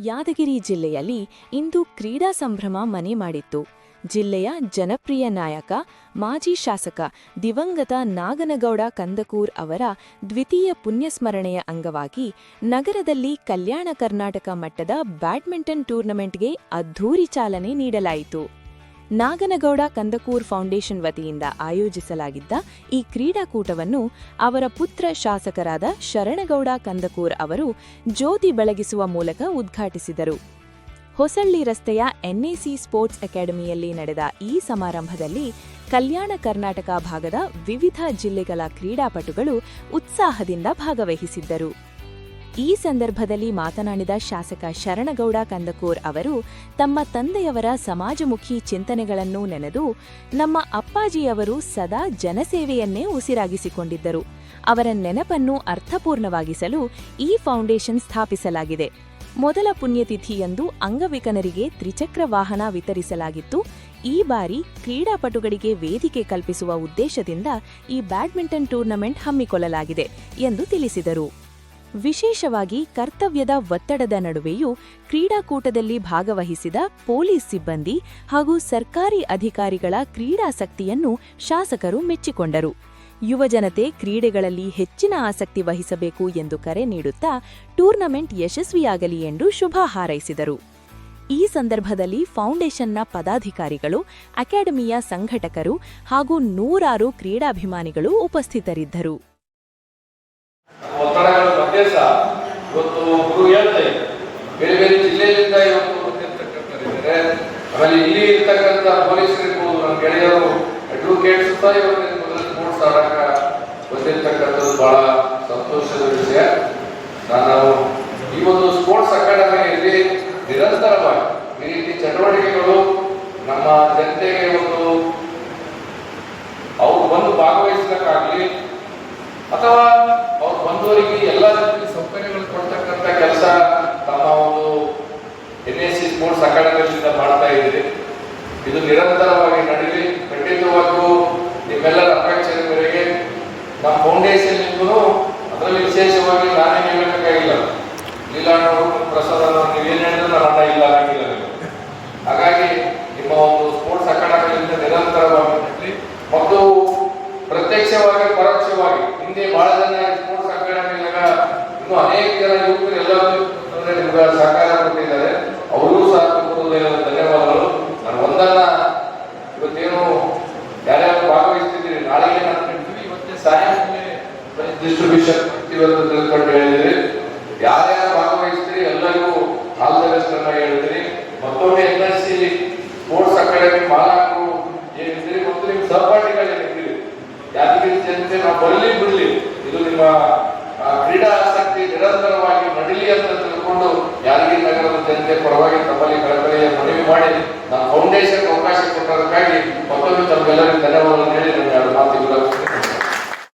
ಯಾದಗಿರಿ ಜಿಲ್ಲೆಯಲ್ಲಿ ಇಂದು ಕ್ರೀಡಾ ಸಂಭ್ರಮ ಮನೆ ಮಾಡಿತ್ತು. ಜಿಲ್ಲೆಯ ಜನಪ್ರಿಯ ನಾಯಕ, ಮಾಜಿ ಶಾಸಕ ದಿವಂಗತ ನಾಗನಗೌಡ ಕಂದಕೂರ್ ಅವರ ದ್ವಿತೀಯ ಪುಣ್ಯಸ್ಮರಣೆಯ ಅಂಗವಾಗಿ ನಗರದಲ್ಲಿ ಕಲ್ಯಾಣ ಕರ್ನಾಟಕ ಮಟ್ಟದ ಬ್ಯಾಡ್ಮಿಂಟನ್ ಟೂರ್ನಮೆಂಟ್ಗೆ ಅದ್ಧೂರಿ ಚಾಲನೆ ನೀಡಲಾಯಿತು. ನಾಗನಗೌಡ ಕಂದಕೂರ್ ಫೌಂಡೇಶನ್ ವತಿಯಿಂದ ಆಯೋಜಿಸಲಾಗಿದ್ದ ಈ ಕ್ರೀಡಾಕೂಟವನ್ನು ಅವರ ಪುತ್ರ ಶಾಸಕರಾದ ಶರಣಗೌಡ ಕಂದಕೂರ್ ಅವರು ಜ್ಯೋತಿ ಬೆಳಗಿಸುವ ಮೂಲಕ ಉದ್ಘಾಟಿಸಿದರು. ಹೊಸಳ್ಳಿ ರಸ್ತೆಯ ಎನ್ಎಸಿ ಸ್ಪೋರ್ಟ್ಸ್ ಅಕಾಡೆಮಿಯಲ್ಲಿ ನಡೆದ ಈ ಸಮಾರಂಭದಲ್ಲಿ ಕಲ್ಯಾಣ ಕರ್ನಾಟಕ ಭಾಗದ ವಿವಿಧ ಜಿಲ್ಲೆಗಳ ಕ್ರೀಡಾಪಟುಗಳು ಉತ್ಸಾಹದಿಂದ ಭಾಗವಹಿಸಿದ್ದರು. ಈ ಸಂದರ್ಭದಲ್ಲಿ ಮಾತನಾಡಿದ ಶಾಸಕ ಶರಣಗೌಡ ಕಂದಕೂರ್ ಅವರು, ತಮ್ಮ ತಂದೆಯವರ ಸಮಾಜಮುಖಿ ಚಿಂತನೆಗಳನ್ನು ನೆನೆದು ನಮ್ಮ ಅಪ್ಪಾಜಿಯವರು ಸದಾ ಜನಸೇವೆಯನ್ನೇ ಉಸಿರಾಗಿಸಿಕೊಂಡಿದ್ದರು. ಅವರ ನೆನಪನ್ನು ಅರ್ಥಪೂರ್ಣವಾಗಿಸಲು ಈ ಫೌಂಡೇಶನ್ ಸ್ಥಾಪಿಸಲಾಗಿದೆ. ಮೊದಲ ಪುಣ್ಯತಿಥಿಯಂದು ಅಂಗವಿಕಲರಿಗೆ ತ್ರಿಚಕ್ರ ವಾಹನ ವಿತರಿಸಲಾಗಿತ್ತು. ಈ ಬಾರಿ ಕ್ರೀಡಾಪಟುಗಳಿಗೆ ವೇದಿಕೆ ಕಲ್ಪಿಸುವ ಉದ್ದೇಶದಿಂದ ಈ ಬ್ಯಾಡ್ಮಿಂಟನ್ ಟೂರ್ನಮೆಂಟ್ ಹಮ್ಮಿಕೊಳ್ಳಲಾಗಿದೆ ಎಂದು ತಿಳಿಸಿದರು. ವಿಶೇಷವಾಗಿ ಕರ್ತವ್ಯದ ಒತ್ತಡದ ನಡುವೆಯೂ ಕ್ರೀಡಾಕೂಟದಲ್ಲಿ ಭಾಗವಹಿಸಿದ ಪೊಲೀಸ್ ಸಿಬ್ಬಂದಿ ಹಾಗೂ ಸರ್ಕಾರಿ ಅಧಿಕಾರಿಗಳ ಕ್ರೀಡಾಸಕ್ತಿಯನ್ನು ಶಾಸಕರು ಮೆಚ್ಚಿಕೊಂಡರು. ಯುವಜನತೆ ಕ್ರೀಡೆಗಳಲ್ಲಿ ಹೆಚ್ಚಿನ ಆಸಕ್ತಿ ವಹಿಸಬೇಕು ಎಂದು ಕರೆ ನೀಡುತ್ತಾ ಟೂರ್ನಮೆಂಟ್ ಯಶಸ್ವಿಯಾಗಲಿ ಎಂದು ಶುಭ ಹಾರೈಸಿದರು. ಈ ಸಂದರ್ಭದಲ್ಲಿ ಫೌಂಡೇಶನ್ನ ಪದಾಧಿಕಾರಿಗಳು, ಅಕಾಡೆಮಿಯ ಸಂಘಟಕರು ಹಾಗೂ ನೂರಾರು ಕ್ರೀಡಾಭಿಮಾನಿಗಳು ಉಪಸ್ಥಿತರಿದ್ದರು. ಸಹ ಇವತ್ತು ಗುರು ಹೇಳ್ತಾ ಇದ್ದಾರೆ ಬೇರೆ ಬೇರೆ ಜಿಲ್ಲೆಯಿಂದ ಇವತ್ತು ಆಮೇಲೆ ಇಲ್ಲಿ ಇರ್ತಕ್ಕಂಥ ಪೊಲೀಸರಿರ್ಬೋದು ನಮ್ಮ ಗೆಳೆಯರು ಅಡ್ವೊಕೇಟ್ಸ್ ಸಹ ಮೊದಲು ಸ್ಪೋರ್ಟ್ಸ್ ಆಡಕ ಬಂದಿರ್ತಕ್ಕಂಥದ್ದು ಬಹಳ ಸಂತೋಷದ ವಿಷಯ. ನಾನು ಈ ಒಂದು ಸ್ಪೋರ್ಟ್ಸ್ ಅಕಾಡೆಮಿಯಲ್ಲಿ ನಿರಂತರವಾಗಿ ಈ ರೀತಿ ಚಟುವಟಿಕೆಗಳು ನಮ್ಮ ಜನತೆಗೆ ಒಂದು ಅವ್ರು ಬಂದು ಭಾಗವಹಿಸಲಿಕ್ಕಾಗ್ಲಿ ಎಸ್ ಸಿ ಸ್ಪೋರ್ಟ್ಸ್ ಅಕಾಡೆಮಿಯಿಂದ ಮಾಡ್ತಾ ಇದ್ದೀರಿ. ಇದು ನಿರಂತರವಾಗಿ ನಡೀಲಿ. ಖಂಡಿತವಾಗಿಯೂ ನಿಮ್ಮೆಲ್ಲರ ಅಪೇಕ್ಷೆ ಮೇರೆಗೆ ನಮ್ಮ ಫೌಂಡೇಶನ್ ಅದರಲ್ಲಿ ವಿಶೇಷವಾಗಿ ನಾನೇ ಹೇಳಬೇಕಾಗಿಲ್ಲ ಲೀಲಾಣ್ಣವರು ಪ್ರಸಾದ ನೀವು ನೀವೇನು ಹೇಳಿದ್ರು ನಾನು ಇಲ್ಲ ಆಗಿಲ್ಲ ಹಾಗಾಗಿ ನಿಮ್ಮ ಒಂದು ಸ್ಪೋರ್ಟ್ಸ್ ಅಕಾಡೆಮಿಯಿಂದ ನಿರಂತರವಾಗಿ ನಡೀಲಿ. ಮತ್ತು ಪ್ರತ್ಯಕ್ಷವಾಗಿ, ಪರೋಕ್ಷವಾಗಿ ಹಿಂದೆ ಬಹಳ ಜನ ಸ್ಪೋರ್ಟ್ಸ್ ಅಕಾಡೆಮಿಯಾಗ ಇನ್ನು ಅನೇಕ ಜನ ಯುವಕರು ಎಲ್ಲರೂ ನಿಮ್ಗೆ ಸಹಕಾರ ಕೊಟ್ಟಿದ್ದಾರೆ ಅವರೂ ಸಹ ತುಂಬುವುದೇನೋ ಧನ್ಯವಾದಗಳು ನಾನು ಒಂದನ್ನ ಇವತ್ತೇನು ಯಾರ್ಯಾರು ಭಾಗವಹಿಸ್ತಿದ್ದೀರಿ ನಾಳೆಗೆ ನಾನು ಹೇಳ್ತೀವಿ ಇವತ್ತೇ ಸಾಯಂಕಾಲ ಡಿಸ್ಟ್ರಿಬ್ಯೂಷನ್ ಇವೆಲ್ಲ ತಿಳ್ಕೊಂಡು ಹೇಳಿದ್ರಿ. ಯಾರ್ಯಾರು ಭಾಗವಹಿಸ್ತೀರಿ ಎಲ್ಲರಿಗೂ ಆಲ್ ದ ಹೇಳ್ತೀನಿ. ಮತ್ತೊಮ್ಮೆ N S C sports academy ಮಾಲಕರು ಏನಿದ್ದೀರಿ ಮತ್ತು ನಿಮ್ಮ ಸಹಪಾಠಿಗಳು ಏನಿದ್ದೀರಿ? ಯಾದಗಿರಿ ಜನತೆ ನಾವು ಬರಲಿ ಬಿಡಲಿ. ಇದು ನಿಮ್ಮ ಕ್ರೀಡಾ ಆಸಕ್ತಿ ನಿರಂತರವಾಗಿ ನಡೀಲಿ ಅಂತ ತಿಳ್ಕೊಂಡು ಯಾದಗಿರಿ ನಗರದ ಜನತೆ ಪರವಾಗಿ ತಮ್ಮಲ್ಲಿ ಕಳಕಳಿಯ ಮನವಿ ಮಾಡಿ ನಾನು